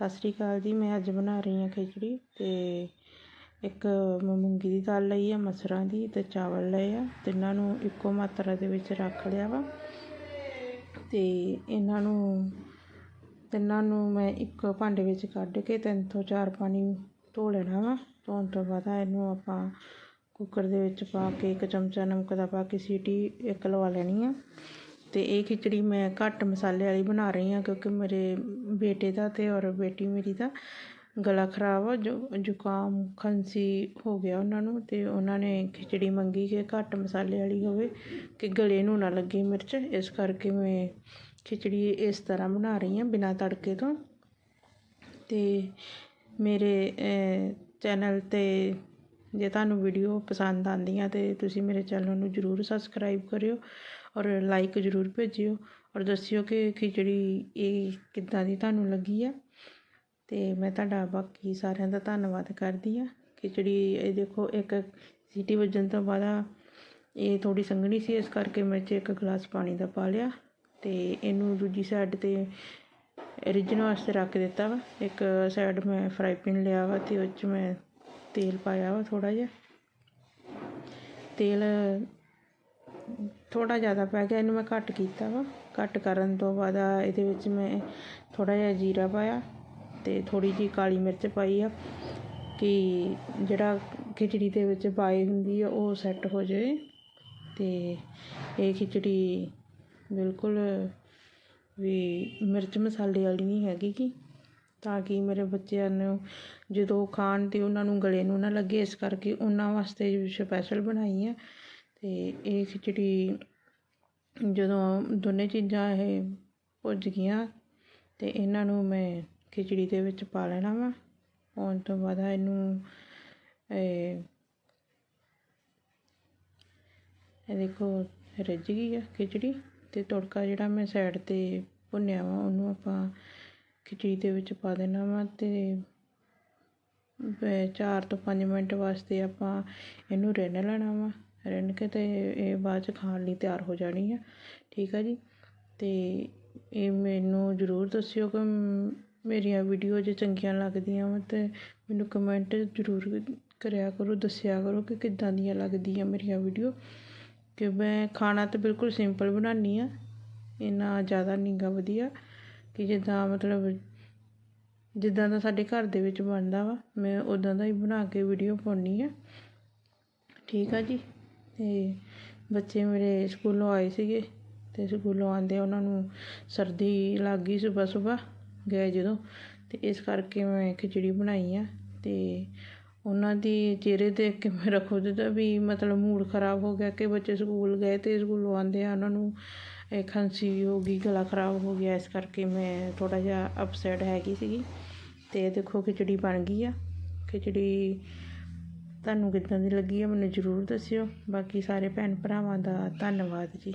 ਸਤਿ ਸ਼੍ਰੀ ਅਕਾਲ ਜੀ, ਮੈਂ ਅੱਜ ਬਣਾ ਰਹੀ ਹਾਂ ਖਿਚੜੀ ਤੇ ਇੱਕ ਮੂੰਗੀ ਦੀ ਦਾਲ ਲਈ ਆ, ਮਸਰਾਂ ਦੀ ਤੇ ਚਾਵਲ ਲਏ ਆ। ਤਿੰਨਾਂ ਨੂੰ ਇੱਕੋ ਮਾਤਰਾ ਦੇ ਵਿੱਚ ਰੱਖ ਲਿਆ ਵਾ। ਤੇ ਇਹਨਾਂ ਨੂੰ ਤਿੰਨਾਂ ਨੂੰ ਮੈਂ ਇੱਕ ਭਾਂਡੇ ਵਿੱਚ ਕੱਢ ਕੇ ਤਿੰਨ ਤੋਂ ਚਾਰ ਪਾਣੀ ਧੋ ਲੈਣਾ ਵਾ। ਧੋਣ ਤੋਂ ਬਾਅਦ ਇਹਨੂੰ ਆਪਾਂ ਕੁੱਕਰ ਦੇ ਵਿੱਚ ਪਾ ਕੇ ਇੱਕ ਚਮਚਾ ਨਮਕ ਦਾ ਪਾ ਕੇ ਸੀਟੀ ਇੱਕ ਲਵਾ ਲੈਣੀ ਆ। ਅਤੇ ਇਹ ਖਿਚੜੀ ਮੈਂ ਘੱਟ ਮਸਾਲੇ ਵਾਲੀ ਬਣਾ ਰਹੀ ਹਾਂ ਕਿਉਂਕਿ ਮੇਰੇ ਬੇਟੇ ਦਾ ਅਤੇ ਔਰ ਬੇਟੀ ਮੇਰੀ ਦਾ ਗਲਾ ਖਰਾਬ ਆ, ਜੋ ਜ਼ੁਕਾਮ, ਖਾਂਸੀ ਹੋ ਗਿਆ ਉਹਨਾਂ ਨੂੰ ਅਤੇ ਉਹਨਾਂ ਨੇ ਖਿਚੜੀ ਮੰਗੀ ਕਿ ਘੱਟ ਮਸਾਲੇ ਵਾਲੀ ਹੋਵੇ ਕਿ ਗਲੇ ਨੂੰ ਨਾ ਲੱਗੇ ਮਿਰਚ। ਇਸ ਕਰਕੇ ਮੈਂ ਖਿਚੜੀ ਇਸ ਤਰ੍ਹਾਂ ਬਣਾ ਰਹੀ ਹਾਂ ਬਿਨਾਂ ਤੜਕੇ ਤੋਂ। ਅਤੇ ਮੇਰੇ ਚੈਨਲ ਤੇ ਜੇ ਤੁਹਾਨੂੰ ਵੀਡੀਓ ਪਸੰਦ ਆਉਂਦੀਆਂ ਤੇ ਤੁਸੀਂ ਮੇਰੇ ਚੈਨਲ ਨੂੰ ਜ਼ਰੂਰ ਸਬਸਕ੍ਰਾਈਬ ਕਰਿਓ ਔਰ ਲਾਈਕ ਜ਼ਰੂਰ ਭੇਜਿਓ ਔਰ ਦੱਸਿਓ ਕਿ ਖਿਚੜੀ ਇਹ ਕਿੱਦਾਂ ਦੀ ਤੁਹਾਨੂੰ ਲੱਗੀ ਆ। ਤੇ ਮੈਂ ਤੁਹਾਡਾ ਬਾਕੀ ਸਾਰਿਆਂ ਦਾ ਧੰਨਵਾਦ ਕਰਦੀ ਆ। ਖਿਚੜੀ ਇਹ ਦੇਖੋ ਇੱਕ ਸੀਟੀ ਵੱਜਣ ਤੋਂ ਬਾਅਦ ਇਹ ਥੋੜੀ ਸੰਘਣੀ ਸੀ, ਇਸ ਕਰਕੇ ਮੈਂ ਚ ਇੱਕ ਗਲਾਸ ਪਾਣੀ ਦਾ ਪਾ ਲਿਆ ਤੇ ਇਹਨੂੰ ਦੂਜੀ ਸਾਈਡ ਤੇ ਰਿੱਝਣ ਵਾਸਤੇ ਰੱਖ ਦਿੱਤਾ ਵਾ। ਇੱਕ ਸਾਈਡ ਮੈਂ ਫਰਾਈ ਪੈਨ ਲਿਆ ਵਾ ਤੇ ਉਹ 'ਚ ਮੈਂ ਤੇਲ ਪਾਇਆ ਵਾ ਥੋੜ੍ਹਾ ਜਿਹਾ। ਤੇਲ ਥੋੜ੍ਹਾ ਜ਼ਿਆਦਾ ਪੈ ਗਿਆ, ਇਹਨੂੰ ਮੈਂ ਘੱਟ ਕੀਤਾ ਵਾ। ਘੱਟ ਕਰਨ ਤੋਂ ਬਾਅਦ ਇਹਦੇ ਵਿੱਚ ਮੈਂ ਥੋੜ੍ਹਾ ਜਿਹਾ ਜੀਰਾ ਪਾਇਆ ਅਤੇ ਥੋੜ੍ਹੀ ਜਿਹੀ ਕਾਲੀ ਮਿਰਚ ਪਾਈ ਆ ਕਿ ਜਿਹੜਾ ਖਿਚੜੀ ਦੇ ਵਿੱਚ ਪਾਈ ਹੁੰਦੀ ਆ ਉਹ ਸੈੱਟ ਹੋ ਜਾਵੇ ਅਤੇ ਇਹ ਖਿਚੜੀ ਬਿਲਕੁਲ ਵੀ ਮਿਰਚ ਮਸਾਲੇ ਵਾਲੀ ਨਹੀਂ ਹੈਗੀ ਕਿ ਤਾਂ ਕਿ ਮੇਰੇ ਬੱਚਿਆਂ ਨੂੰ ਜਦੋਂ ਖਾਣ ਤਾਂ ਉਹਨਾਂ ਨੂੰ ਗਲੇ ਨੂੰ ਨਾ ਲੱਗੇ, ਇਸ ਕਰਕੇ ਉਹਨਾਂ ਵਾਸਤੇ ਸਪੈਸ਼ਲ ਬਣਾਈ ਹੈ ਅਤੇ ਇਹ ਖਿਚੜੀ ਜਦੋਂ ਦੋਨੇ ਚੀਜ਼ਾਂ ਇਹ ਭੁੱਜ ਗਈਆਂ ਅਤੇ ਇਹਨਾਂ ਨੂੰ ਮੈਂ ਖਿਚੜੀ ਦੇ ਵਿੱਚ ਪਾ ਲੈਣਾ ਵਾ। ਪਾਉਣ ਤੋਂ ਬਾਅਦ ਇਹਨੂੰ ਇਹ ਇਹ ਦੇਖੋ, ਰਿੱਝ ਗਈ ਆ ਖਿਚੜੀ ਅਤੇ ਤੜਕਾ ਜਿਹੜਾ ਮੈਂ ਸਾਈਡ ਤੇ ਭੁੰਨਿਆ ਵਾ, ਉਹਨੂੰ ਆਪਾਂ ਖਿਚੜੀ ਦੇ ਵਿੱਚ ਪਾ ਦੇਣਾ ਵਾ ਅਤੇ ਚਾਰ ਤੋਂ ਪੰਜ ਮਿੰਟ ਵਾਸਤੇ ਆਪਾਂ ਇਹਨੂੰ ਰਿੰਨ ਲੈਣਾ ਵਾ। ਰਿੰਨ ਕੇ ਤੇ ਇਹ ਬਾਅਦ ਚ ਖਾਣ ਲਈ ਤਿਆਰ ਹੋ ਜਾਣੀ ਆ। ਠੀਕ ਆ ਜੀ? ਅਤੇ ਇਹ ਮੈਨੂੰ ਜ਼ਰੂਰ ਦੱਸਿਓ ਕਿ ਮੇਰੀਆਂ ਵੀਡੀਓ ਜੇ ਚੰਗੀਆਂ ਲੱਗਦੀਆਂ ਵਾ ਤੇ ਮੈਨੂੰ ਕਮੈਂਟ ਜ਼ਰੂਰ ਕਰਿਆ ਕਰੋ, ਦੱਸਿਆ ਕਰੋ ਕਿ ਕਿੱਦਾਂ ਦੀਆਂ ਲੱਗਦੀਆਂ ਮੇਰੀਆਂ ਵੀਡੀਓ। ਕਿ ਮੈਂ ਖਾਣਾ ਤਾਂ ਬਿਲਕੁਲ ਸਿੰਪਲ ਬਣਾਉਂਦੀ ਆ। ਇੰਨਾ ਜ਼ਿਆਦਾ ਨਹੀਂ ਵਧੀਆ। ਕਿ ਜਿੱਦਾਂ ਮਤਲਬ ਜਿੱਦਾਂ ਦਾ ਸਾਡੇ ਘਰ ਦੇ ਵਿੱਚ ਬਣਦਾ ਵਾ, ਮੈਂ ਉੱਦਾਂ ਦਾ ਹੀ ਬਣਾ ਕੇ ਵੀਡੀਓ ਪਾਉਂਦੀ ਹਾਂ। ਠੀਕ ਆ ਜੀ? ਅਤੇ ਬੱਚੇ ਮੇਰੇ ਸਕੂਲੋਂ ਆਏ ਸੀਗੇ ਅਤੇ ਸਕੂਲੋਂ ਆਉਂਦੇ ਉਹਨਾਂ ਨੂੰ ਸਰਦੀ ਲੱਗ ਗਈ ਸਵੇਰ ਸਵੇਰ ਗਏ ਜਦੋਂ। ਅਤੇ ਇਸ ਕਰਕੇ ਮੈਂ ਖਿਚੜੀ ਬਣਾਈ ਆ ਅਤੇ ਉਹਨਾਂ ਦੀ ਚਿਹਰੇ ਦੇਖ ਕੇ ਮੇਰਾ ਖੁਦ ਦਾ ਵੀ ਮਤਲਬ ਮੂਡ ਖਰਾਬ ਹੋ ਗਿਆ ਕਿ ਬੱਚੇ ਸਕੂਲ ਗਏ ਅਤੇ ਸਕੂਲੋਂ ਆਉਂਦੇ ਆ, ਉਹਨਾਂ ਨੂੰ ਇਹ ਖਾਂਸੀ ਹੋ ਗਈ, ਗਲਾ ਖਰਾਬ ਹੋ ਗਿਆ, ਇਸ ਕਰਕੇ ਮੈਂ ਥੋੜ੍ਹਾ ਜਿਹਾ ਅਪਸੈਟ ਹੈਗੀ ਸੀਗੀ। ਅਤੇ ਦੇਖੋ ਖਿਚੜੀ ਬਣ ਗਈ ਆ। ਖਿਚੜੀ ਤੁਹਾਨੂੰ ਕਿੱਦਾਂ ਦੀ ਲੱਗੀ ਆ ਮੈਨੂੰ ਜ਼ਰੂਰ ਦੱਸਿਓ। ਬਾਕੀ ਸਾਰੇ ਭੈਣ ਭਰਾਵਾਂ ਦਾ ਧੰਨਵਾਦ ਜੀ।